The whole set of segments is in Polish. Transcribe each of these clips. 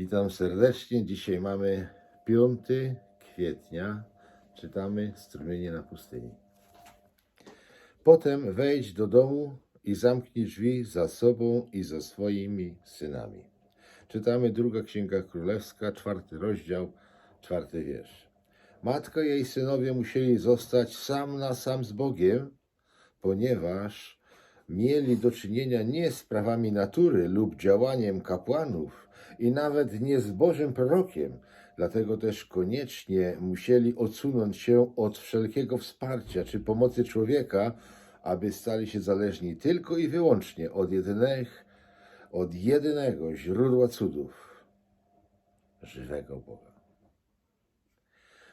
Witam serdecznie. Dzisiaj mamy 5 kwietnia. Czytamy Strumienie na pustyni. Potem wejdź do domu i zamknij drzwi za sobą i za swoimi synami. Czytamy druga Księga Królewska, czwarty rozdział, czwarty wiersz. Matka i jej synowie musieli zostać sam na sam z Bogiem, ponieważ mieli do czynienia nie z prawami natury lub działaniem kapłanów i nawet nie z Bożym prorokiem. Dlatego też koniecznie musieli odsunąć się od wszelkiego wsparcia czy pomocy człowieka, aby stali się zależni tylko i wyłącznie od jedynych, od jedynego źródła cudów żywego Boga.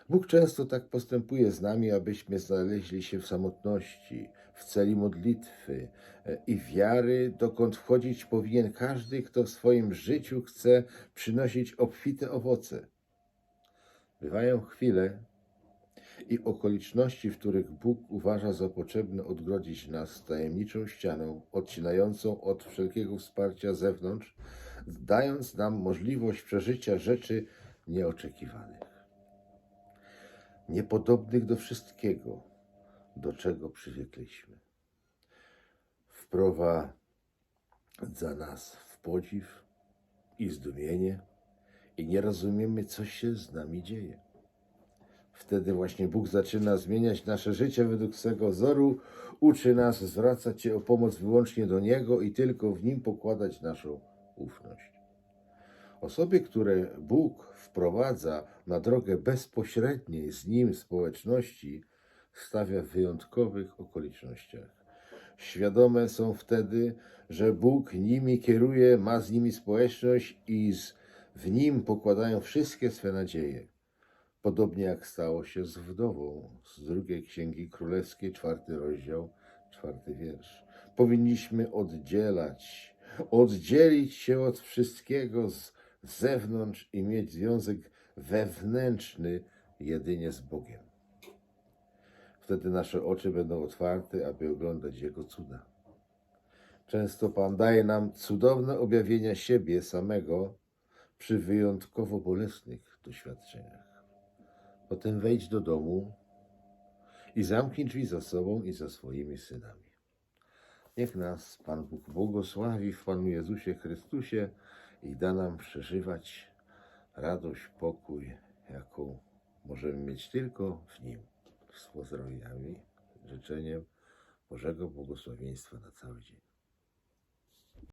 Bóg często tak postępuje z nami, abyśmy znaleźli się w samotności, w celi modlitwy e, i wiary, dokąd wchodzić powinien każdy, kto w swoim życiu chce przynosić obfite owoce. Bywają chwile i okoliczności, w których Bóg uważa za potrzebne odgrodzić nas tajemniczą ścianą, odcinającą od wszelkiego wsparcia zewnątrz, dając nam możliwość przeżycia rzeczy nieoczekiwanych niepodobnych do wszystkiego, do czego przywykliśmy. Wprowadza nas w podziw i zdumienie i nie rozumiemy, co się z nami dzieje. Wtedy właśnie Bóg zaczyna zmieniać nasze życie według swego wzoru, uczy nas zwracać się o pomoc wyłącznie do Niego i tylko w Nim pokładać naszą ufność. Osoby, które Bóg wprowadza na drogę bezpośredniej z Nim społeczności, stawia w wyjątkowych okolicznościach. Świadome są wtedy, że Bóg nimi kieruje, ma z nimi społeczność i z, w Nim pokładają wszystkie swe nadzieje. Podobnie jak stało się z wdową z drugiej Księgi Królewskiej, czwarty rozdział, czwarty wiersz. Powinniśmy oddzielać, oddzielić się od wszystkiego z zewnątrz i mieć związek wewnętrzny jedynie z Bogiem. Wtedy nasze oczy będą otwarte, aby oglądać Jego cuda. Często Pan daje nam cudowne objawienia siebie samego przy wyjątkowo bolesnych doświadczeniach. Potem wejdź do domu i zamknij drzwi za sobą i za swoimi synami. Niech nas Pan Bóg błogosławi w Panu Jezusie Chrystusie i da nam przeżywać radość, pokój, jaką możemy mieć tylko w Nim. Z pozdrowieniami, życzeniem Bożego błogosławieństwa na cały dzień.